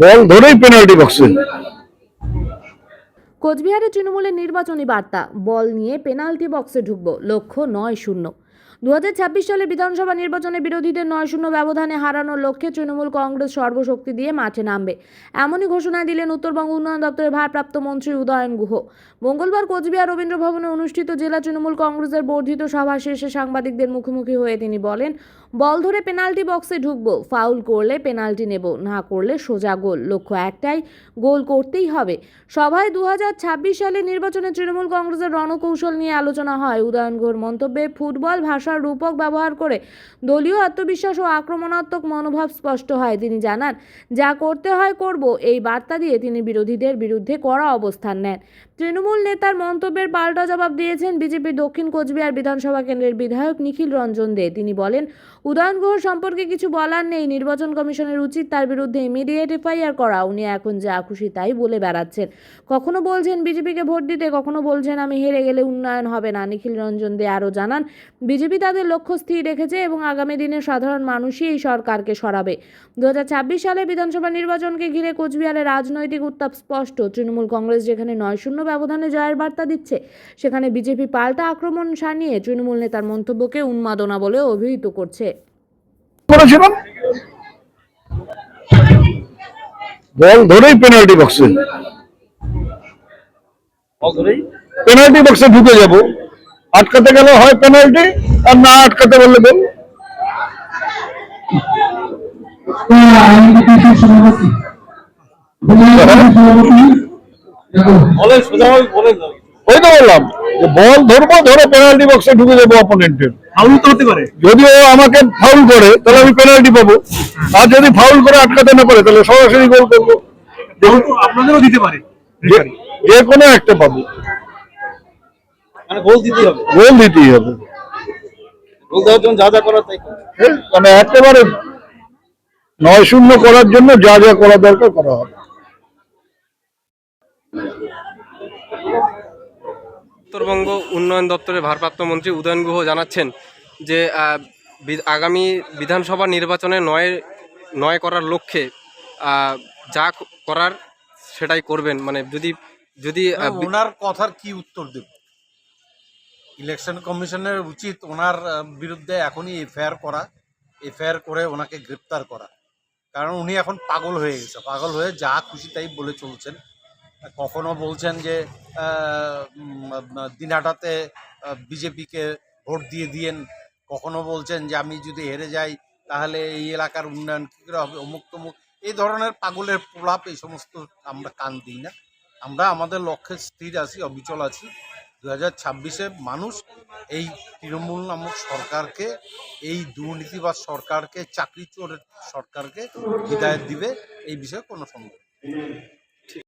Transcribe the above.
বল ধরেই পেনাল্টি বক্সে তৃণমূলের নির্বাচনী বার্তা, বল নিয়ে পেনাল্টি বক্সে ঢুকবো, লক্ষ্য নয় শূন্য। দু হাজার ছাব্বিশ সালে বিধানসভা নির্বাচনে বিরোধীদের নয় শূন্য ব্যবধানে হারানোর লক্ষ্যে তৃণমূল কংগ্রেস সর্বশক্তি দিয়ে মাঠে নামবে। এমনই ঘোষণা দিলেন উত্তরবঙ্গ উন্নয়ন দপ্তরের ভারপ্রাপ্ত মন্ত্রী উদয়ন গুহ। মঙ্গলবার কোচবিহার রবীন্দ্র ভবনে অনুষ্ঠিত জেলা তৃণমূল কংগ্রেসের বর্ধিত সভা শেষে সাংবাদিকদের মুখোমুখি হয়ে তিনি বলেন, বল ধরে পেনাল্টি বক্সে ঢুকবো, ফাউল করলে পেনাল্টি নেব, না করলে সোজা গোল। লক্ষ্য একটাই, গোল করতেই হবে। সভায় দু হাজার ছাব্বিশ সালে নির্বাচনে তৃণমূল কংগ্রেসের রণকৌশল নিয়ে আলোচনা হয়। উদয়ন ঘোর মন্তব্যে, ফুটবল ভাষার রূপক ব্যবহার করে দলীয় আত্মবিশ্বাস ও আক্রমণাত্মক মনোভাব স্পষ্ট হয়, তিনি জানান। যা করতে হয়, করব, এই বার্তা দিয়ে তিনি বিরোধীদের বিরুদ্ধে কড়া অবস্থান নেন। তৃণমূল নেতার মন্তব্যের পাল্টা জবাব দিয়েছেন বিজেপি দক্ষিণ কোচবিহার বিধানসভা কেন্দ্রের বিধায়ক নিখিল রঞ্জন দে। তিনি বলেন, উদয়ন গুহ সম্পর্কে কিছু বলার নেই, নির্বাচন কমিশনের উচিত তার বিরুদ্ধে ইমিডিয়েট এফআইআর করা, উনি এখন যা খুশি তাই বলে বেড়াচ্ছেন। কখনো বলছেন বিজেপিকে ভোট দিতে, কখনো বলছেন আমি হেরে গেলে উন্নয়ন হবে না। নিখিল রঞ্জন দে আরও জানান, বিজেপি তাদের লক্ষ্য স্থির রেখেছে এবং আগামী দিনে সাধারণ মানুষই এই সরকারকে সরাবে। দু হাজার ছাব্বিশ সালে বিধানসভা নির্বাচনকে ঘিরে কোচবিহারে রাজনৈতিক উত্তাপ স্পষ্ট। তৃণমূল কংগ্রেস যেখানে নয় শূন্য ব্যবধানে জয়ের বার্তা দিচ্ছে। সেখানে বিজেপি পাল্টা আক্রমণ সানিয়ে তৃণমূল নেতার মন্তব্যকে উন্মাদনা বলে অভিহিত করছে। বল ধরেই পেনাল্টি বক্সে পেনাল্টি বক্সে ঢুকে যাব। আটকাতে গেলে হয় পেনাল্টি আর না আটকাতে বললে গোল সভাপতি ওই তো বললাম যে বল ধরবো ধরে পেনাল্টি বক্সে ঢুকে যাব অপোনেন্টের ফাউল তো হতে পারে। যদি ও আমাকে ফাউল করে তাহলে আমি পেনাল্টি পাবো। আর যদি ফাউল করে আটকাতে না পারে তাহলে সরাসরি গোল করব। আপনাদেরও দিতে পারে যে- কোনো একটা পাবো। মানে গোল দিতে হবে। গোল দিতেই হবে। গোল দেওয়ার জন্য যা যা করার তাই মানে একেবারে নয় শূন্য করার জন্য যা যা করা দরকার করা হবে। উত্তরবঙ্গ উন্নয়ন দপ্তরের ভারপ্রাপ্ত মন্ত্রী উদয়ন গুহ জানাচ্ছেন যে আগামী বিধানসভা নির্বাচনে নয় নয় করার লক্ষ্যে যা করার সেটাই করবেন। মানে যদি যদি ওনার কথার কি উত্তর দেব? ইলেকশন কমিশনের উচিত ওনার বিরুদ্ধে এখনই এফআইআর করা এফআইআর করে ওনাকে গ্রেপ্তার করা। কারণ উনি এখন পাগল হয়ে গেছে পাগল হয়ে যা খুশি তাই বলে চলছেন। কখনো বলছেন যে দিনহাটাতে বিজেপিকে ভোট দিয়ে দিয়েন। কখনো বলছেন যে আমি যদি হেরে যাই তাহলে এই এলাকার উন্নয়ন কী করে হবে? অমুক তমুক। এই ধরনের পাগলের প্রলাপ এই সমস্ত আমরা কান দিই না। আমরা আমাদের লক্ষ্যে স্থির আছি অবিচল আছি। দু হাজার ছাব্বিশে মানুষ এই তৃণমূল নামক সরকারকে এই দুর্নীতিবাদ সরকারকে চাকরি চোরের সরকারকে বিদায় দিবে এই বিষয়ে কোনো সন্দেহ।